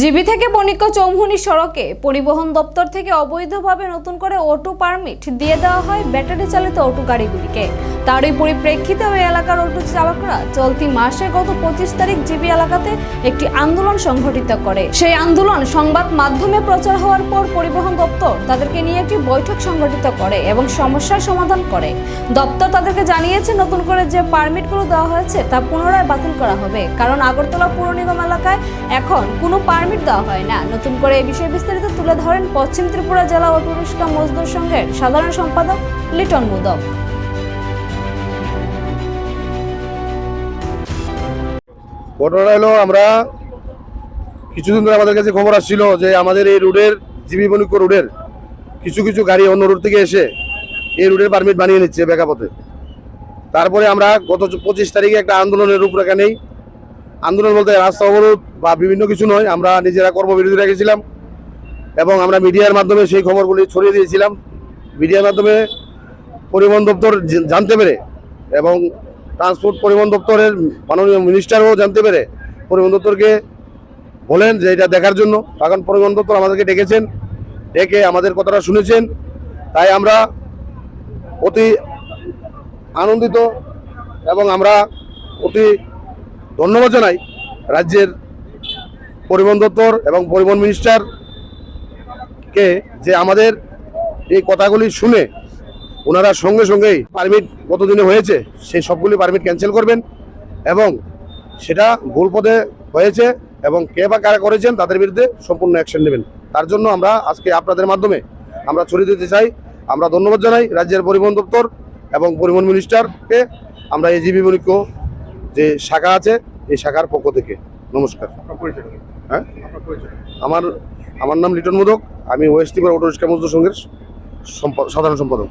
GB থেকে বণিক্য চৌমুহনী সড়কে পরিবহন দপ্তর থেকে অবৈধভাবে নতুন করে অটো পারমিট দিয়ে দেওয়া হয় ব্যাটারি চালিত অটো গাড়িগুলিকে। তারই পরিপ্রেক্ষিতে ওই এলাকার অটো চালকরা চলতি মাসে গত পঁচিশ তারিখ জিবি এলাকাতে একটি আন্দোলন সংঘটিত করে। সেই আন্দোলন সংবাদ মাধ্যমে প্রচার হওয়ার পর পরিবহন দপ্তর তাদেরকে নিয়ে একটি বৈঠক সংগঠিত করে এবং সমস্যার সমাধান করে। দপ্তর তাদেরকে জানিয়েছে, নতুন করে যে পারমিটগুলো দেওয়া হয়েছে তা পুনরায় বাতিল করা হবে। কারণ আগরতলা পৌর নিগম এলাকায় এখন কোনো পারমিট দেওয়া হয় না। নতুন করে এই বিষয়ে বিস্তারিত তুলে ধরেন পশ্চিম ত্রিপুরা জেলা অটো রিক্সা মজদুর সংঘের সাধারণ সম্পাদক লিটন মুদক। ঘটনা হলো, আমরা কিছুদিন ধরে আমাদের কাছে খবর আসছিল যে আমাদের এই রোডের জিবি বণিক্য রোডের কিছু কিছু গাড়ি অন্য রুট থেকে এসে এই রুটের পারমিট বানিয়ে নিচ্ছে বেকাপথে। তারপরে আমরা গত পঁচিশ তারিখে একটা আন্দোলনের রূপরেখা নেই আন্দোলন বলতে রাস্তা অবরোধ বা বিভিন্ন কিছু নয়, আমরা নিজেরা কর্মবিরতি রেখেছিলাম এবং আমরা মিডিয়ার মাধ্যমে সেই খবরগুলি ছড়িয়ে দিয়েছিলাম। মিডিয়ার মাধ্যমে পরিবহন দপ্তর জানতে পেরে এবং ট্রান্সপোর্ট পরিবহন দপ্তরের মাননীয় মিনিস্টারও জানতে পেরে পরিবহন দপ্তরকে বলেন যে এটা দেখার জন্য। তখন পরিবহন দপ্তর আমাদেরকে ডেকেছেন, ডেকে আমাদের কথাটা শুনেছেন। তাই আমরা অতি আনন্দিত এবং আমরা অতি ধন্যবাদ জানাই রাজ্যের পরিবহন দপ্তর এবং পরিবহন মিনিস্টারকে যে আমাদের এই কথাগুলি শুনে ওনারা সঙ্গে সঙ্গেই পারমিট কতদিনে হয়েছে, সেই সবগুলি পারমিট ক্যান্সেল করবেন এবং সেটা ভুল পথে হয়েছে এবং কে বা কারা করেছেন তাদের বিরুদ্ধে সম্পূর্ণ অ্যাকশন নেবেন। তার জন্য আমরা আজকে আপনাদের মাধ্যমে আমরা ছড়িয়ে দিতে চাই। আমরা ধন্যবাদ জানাই রাজ্যের পরিবহন দপ্তর এবং পরিবহন মিনিস্টারকে আমরা এজিবি বণিক্য যে শাখা আছে এই শাখার পক্ষ থেকে। নমস্কার। হ্যাঁ? আমার আমার নাম লিটন মোদক। আমি ওয়েস্ট ত্রিপুরা অটো রিক্সা মজদুর সংঘের সাধারণ সম্পাদক।